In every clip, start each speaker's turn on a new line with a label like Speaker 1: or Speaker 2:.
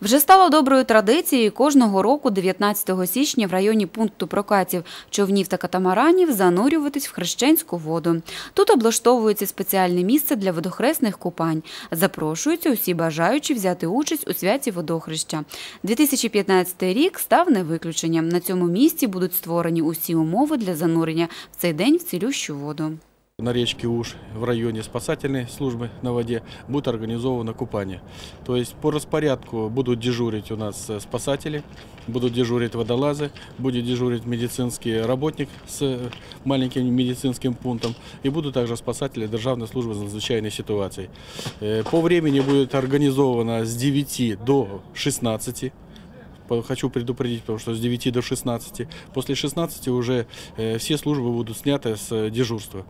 Speaker 1: Вже стало доброю традицією кожного року, 19 січня, в районі пункту прокатів човнів та катамаранів занурюватись в хрещенську воду. Тут облаштовується спеціальне місце для водохресних купань. Запрошуються усі бажаючі взяти участь у святі водохреща. 2015 рік став не виключенням. На цьому місці будуть створені усі умови для занурення в цей день в цілющу воду.
Speaker 2: На речке Уж в районе спасательной службы на воде будет организовано купание. То есть по распорядку будут дежурить у нас э, спасатели, будут дежурить водолазы, будет дежурить медицинский работник с э, маленьким медицинским пунктом и будут также спасатели Державной службы надзвычайной ситуации. Э, По времени будет организовано с 9 до 16 По- Хочу предупредить, потому что с 9 до 16. После 16 уже все службы будут сняты с дежурства.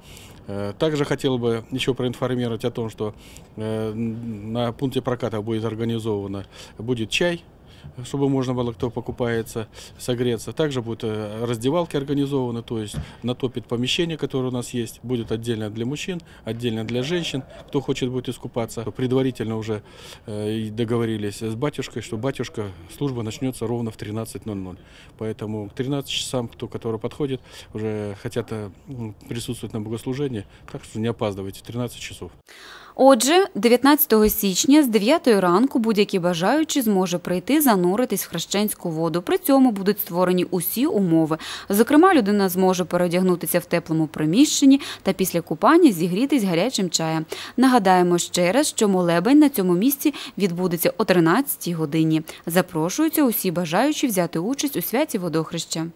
Speaker 2: Э, Также хотел бы еще проинформировать о том, что э, на пункте проката будет организовано будет чай, чтобы можно было, кто покупается, согреться. Также будут э, раздевалки организованы, то есть натопит помещение, которое у нас есть, будет отдельно для мужчин, отдельно для женщин, кто хочет будет искупаться. Предварительно уже э, договорились с батюшкой, что батюшка, служба начнется ровно в 13.00. Поэтому к 13 часам, кто, который подходит, уже хотят э, присутствовать на богослужении, так что не опаздывайте, 13 часов.
Speaker 1: Отже, 19 січня з 9 ранку будь-який бажаючий зможе прийти зануритись в хрещенську воду. При цьому будуть створені усі умови. Зокрема, людина зможе переодягнутися в теплому приміщенні та після купання зігрітись гарячим чаєм. Нагадаємо ще раз, що молебень на цьому місці відбудеться о 13 годині. Запрошуються усі бажаючі взяти участь у святі водохреща.